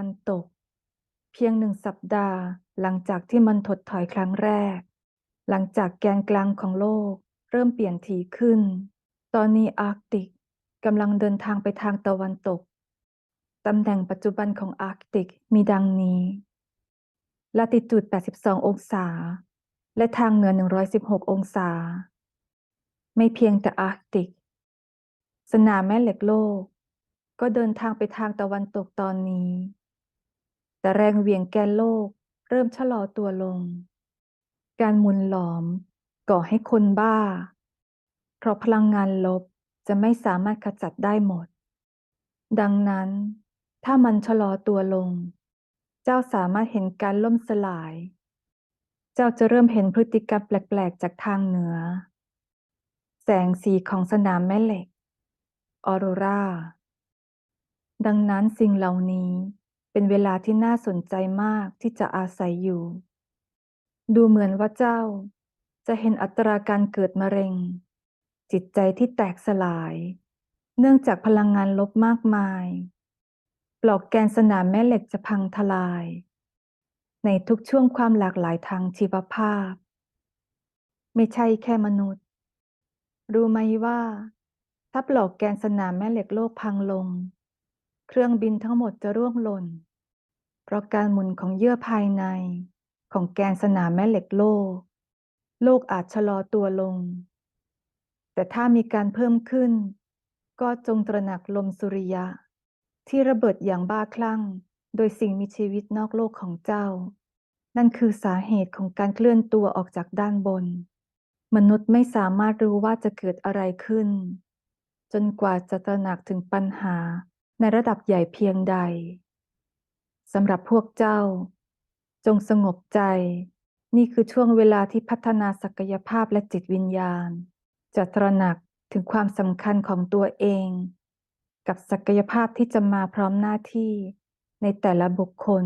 ันตก เพียงหนึ่งสัปดาห์ หลังจากที่มันถดถอยครั้งแรก หลังจากแกนกลางของโลก เริ่มเปลี่ยนถี่ขึ้น ตอนนี้อาร์กติกกำลังเดินทางไปทางตะวันตก ตำแหน่งปัจจุบันของอาร์กติกมีดังนี้ ลาติจูด 82 องศา และทางเหนือ 116 องศา ไม่เพียงแต่อาร์กติก สนามแม่เหล็กโลกก็เดินทางไปทางตะวันตกตอนนี้ แต่แรงเหวี่ยงแกนโลกเริ่มชะลอตัวลง การหมุนหลอมก่อให้คนบ้า เพราะพลังงานลบจะไม่สามารถขจัดได้หมด ดังนั้น ถ้ามันชะลอตัวลง เจ้าสามารถเห็นการล่มสลาย เจ้าจะเริ่มเห็นพฤติกรรมแปลก ๆ จากทางเหนือ แสงสีของสนามแม่เหล็ก ออโรรา ดังนั้นสิ่งเหล่านี้ เป็นเวลาที่น่าสนใจมากที่จะอาศัยอยู่ ดูเหมือนว่าเจ้า จะเห็นอัตราการเกิดมะเร็ง จิตใจที่แตกสลาย เนื่องจากพลังงานลบมากมาย ปลอกแกนสนามแม่เหล็กจะพังทลาย ในทุกช่วงความหลากหลายทางชีวภาพ ไม่ใช่แค่มนุษย์ รู้ไหมว่าถ้าปลอกแกนสนามแม่เหล็กโลกพังลง เครื่องบินทั้งหมดจะร่วงหล่น เพราะการหมุนของเยื่อภายในของแกนสนามแม่เหล็กโลก โลกอาจชะลอตัวลง แต่ถ้ามีการเพิ่มขึ้น ก็จงตระหนักลมสุริยะ ที่ระเบิดอย่างบ้าคลั่ง โดยสิ่งมีชีวิตนอกโลกของเจ้า นั่นคือสาเหตุของการเคลื่อนตัวออกจากด้านบน มนุษย์ไม่สามารถรู้ว่าจะเกิดอะไรขึ้น จนกว่าจะตระหนักถึงปัญหาในระดับใหญ่เพียงใด สำหรับพวกเจ้า จงสงบใจ นี่คือช่วงเวลาที่พัฒนาศักยภาพและจิตวิญญาณ จะตระหนักถึงความสำคัญของตัวเอง กับศักยภาพที่จะมาพร้อมหน้าที่ในแต่ละบุคคล